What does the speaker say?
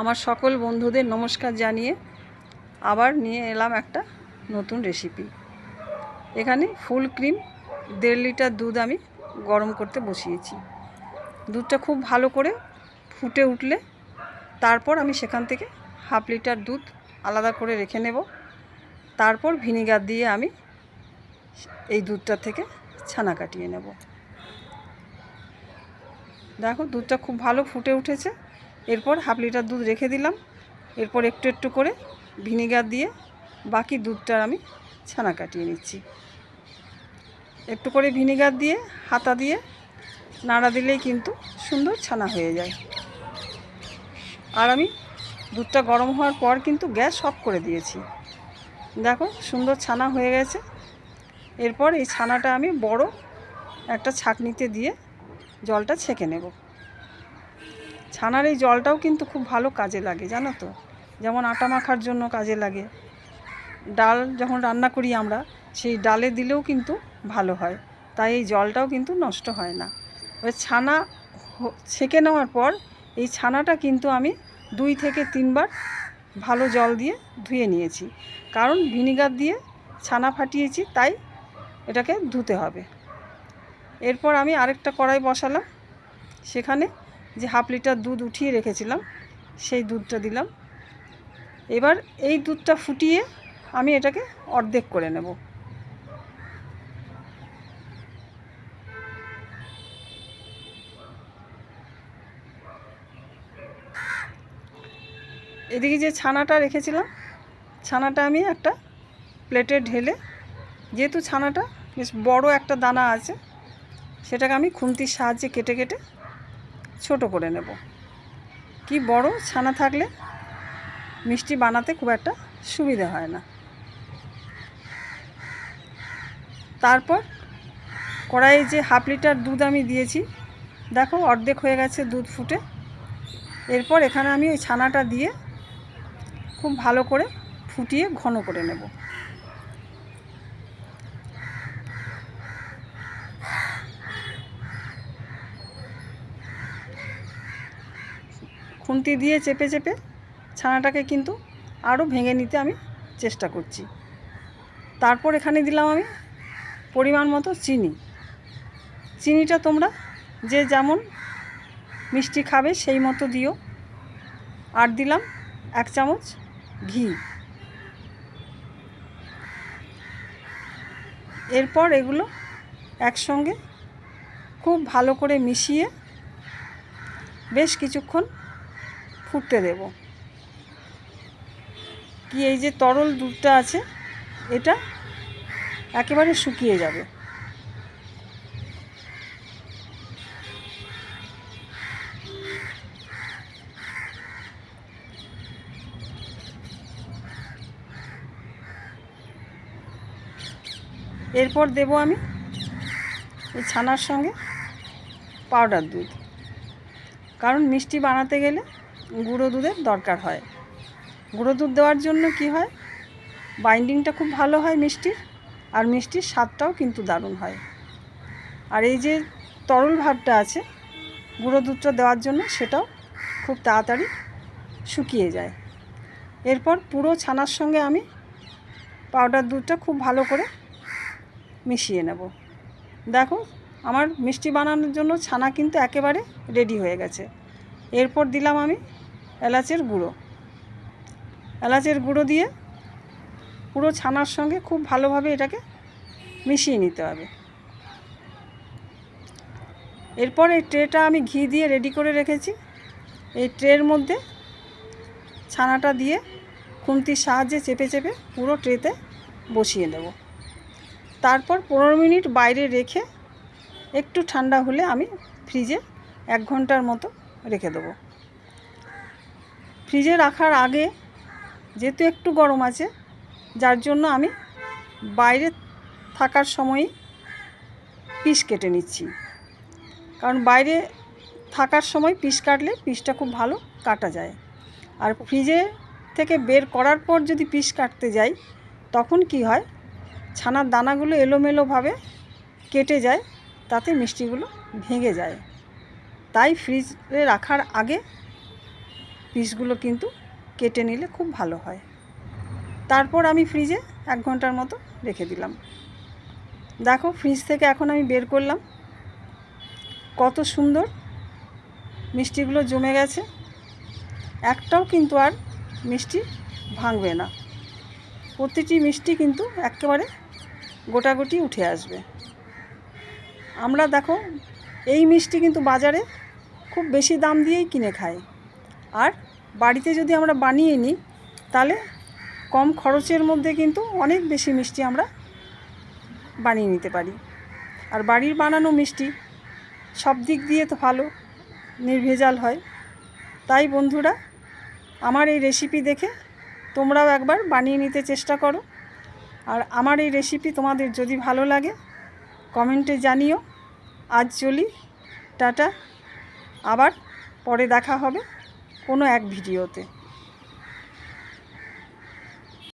আমার সকল বন্ধুদের নমস্কার জানিয়ে আবার নিয়ে এলাম একটা নতুন রেসিপি এখানে ফুল ক্রিম, দেড় লিটার দুধ আমি গরম করতে বসিয়েছি। দুধটা খুব ভালো করে ফুটে উঠলে তারপর আমি সেখান থেকে হাফ লিটার দুধ আলাদা করে রেখে নেব। তারপর ভিনিগার দিয়ে আমি এই দুধটা থেকে ছানা কাটিয়ে নেব। দেখো দুধটা খুব ভালো ফুটে উঠেছে। এরপর হাফ লিটার দুধ রেখে দিলাম। এরপর একটু একটু করে ভিনিগার দিয়ে বাকি দুধটার আমি ছানা কাটিয়ে নিচ্ছি। একটু করে ভিনিগার দিয়ে, হাতা দিয়ে নাড়া দিলেই কিন্তু সুন্দর ছানা হয়ে যায়। আর আমি দুধটা গরম হওয়ার পর কিন্তু গ্যাস অফ করে দিয়েছি। দেখো, সুন্দর ছানা হয়ে গেছে। এরপর এই ছানাটা আমি বড় একটা ছাঁকনিতে দিয়ে জলটা ছেঁকে নেব। ছানার এই জলটাও কিন্তু খুব ভালো কাজে লাগে, জানো তো? যেমন আটা মাখার জন্য কাজে লাগে। ডাল যখন রান্না করি আমরা, সেই ডালে দিলেও কিন্তু ভালো হয়। তাই এই জলটাও কিন্তু নষ্ট হয় না। ওই ছানা ছেঁকে নেওয়ার পর এই ছানাটা কিন্তু আমি দুই থেকে তিনবার ভালো জল দিয়ে ধুয়ে নিয়েছি। কারণ ভিনিগার দিয়ে ছানা ফাটিয়েছি, তাই এটাকে ধুতে হবে। এরপর আমি আরেকটা কড়াই বসালাম। সেখানে যে হাফ লিটার দুধ উঠিয়ে রেখেছিলাম, সেই দুধটা দিলাম। এবার এই দুধটা ফুটিয়ে আমি এটাকে অর্ধেক করে নেব। এদিকে যে ছানাটা রেখেছিলাম, ছানাটা আমি একটা প্লেটে ঢেলে, যেহেতু ছানাটা বেশ বড় একটা দানা আছে, সেটাকে আমি খুন্তির সাহায্যে কেটে কেটে ছোট করে নেব। কি বড় ছানা থাকলে মিষ্টি বানাতে খুব একটা সুবিধা হয় না। তারপর কড়াইয়ে যে হাফ লিটার দুধ আমি দিয়েছি, দেখো অর্ধেক হয়ে গেছে দুধ ফুটে। এরপর এখানে আমি ওই ছানাটা দিয়ে খুব ভালো করে ফুটিয়ে ঘন করে নেব। খুন্তি দিয়ে চেপে চেপে ছানাটাকে কিন্তু আরও ভেঙে নিতে আমি চেষ্টা করছি। তারপর এখানে দিলাম আমি পরিমাণ মতো চিনি। চিনিটা তোমরা যে যেমন মিষ্টি খাবে সেই মতো দিও। আর দিলাম এক চামচ ঘি। এরপর এগুলো একসঙ্গে খুব ভালো করে মিশিয়ে বেশ কিছুক্ষণ ফুটতে দেব। কি এই যে তরল দুধটা আছে, এটা একেবারে শুকিয়ে যাবে। এরপর দেব আমি এই ছানার সঙ্গে পাউডার দুধ। কারণ মিষ্টি বানাতে গেলে গুঁড়ো দুধের দরকার হয়। গুঁড়ো দুধ দেওয়ার জন্য কি হয়? বাইন্ডিংটা খুব ভালো হয় মিষ্টির, আর মিষ্টির স্বাদটাও কিন্তু দারুণ হয়। আর এই যে তরল ভাবটা আছে, গুঁড়ো দুধটা দেওয়ার জন্য সেটাও খুব তাড়াতাড়ি শুকিয়ে যায়। এরপর পুরো ছানার সঙ্গে আমি পাউডার দুধটা খুব ভালো করে মিশিয়ে নেব। দেখো, আমার মিষ্টি বানানোর জন্য ছানা কিন্তু একেবারে রেডি হয়ে গেছে। এরপর দিলাম আমি এলাচের গুঁড়ো। এলাচের গুঁড়ো দিয়ে পুরো ছানার সঙ্গে খুব ভালোভাবে এটাকে মিশিয়ে নিতে হবে। এরপর এই ট্রেটা আমি ঘি দিয়ে রেডি করে রেখেছি। এই ট্রের মধ্যে ছানাটা দিয়ে খুন্তির সাহায্যে চেপে চেপে পুরো ট্রেতে বসিয়ে দেব। তারপর পনেরো মিনিট বাইরে রেখে একটু ঠান্ডা হলে আমি ফ্রিজে এক ঘণ্টার মতো রেখে দেবো। ফ্রিজে রাখার আগে যেহেতু একটু গরম আছে, যার জন্য আমি বাইরে থাকার সময়ই পিস কেটে নিচ্ছি। কারণ বাইরে থাকার সময় পিস কাটলে পিসটা খুব ভালো কাটা যায়। আর ফ্রিজে থেকে বের করার পর যদি পিস কাটতে যাই, তখন কি হয়, ছানার দানাগুলো এলোমেলোভাবে কেটে যায়, তাতে মিষ্টিগুলো ভেঙে যায়। তাই ফ্রিজে রাখার আগে পিসগুলো কিন্তু কেটে নিলে খুব ভালো হয়। তারপর আমি ফ্রিজে এক ঘণ্টার মতো রেখে দিলাম। দেখো, ফ্রিজ থেকে এখন আমি বের করলাম। কত সুন্দর মিষ্টিগুলো জমে গেছে। একটাও কিন্তু আর মিষ্টি ভাঙবে না। প্রতিটি মিষ্টি কিন্তু একেবারে গোটাগুটি উঠে আসবে। আমরা দেখো, এই মিষ্টি কিন্তু বাজারে খুব বেশি দাম দিয়েই কিনে খাই। আর বাড়িতে যদি আমরা বানিয়ে নিই, তাহলে কম খরচের মধ্যে কিন্তু অনেক বেশি মিষ্টি আমরা বানিয়ে নিতে পারি। আর বাড়ির বানানো মিষ্টি সব দিক দিয়ে তো ভালো, নির্ভেজাল হয়। তাই বন্ধুরা, আমার এই রেসিপি দেখে তোমরাও একবার বানিয়ে নিতে চেষ্টা করো। আর আমার এই রেসিপি তোমাদের যদি ভালো লাগে, কমেন্টে জানিও। আজ চলি, টাটা। আবার পরে দেখা হবে। কোনো এক ভিডিওতে।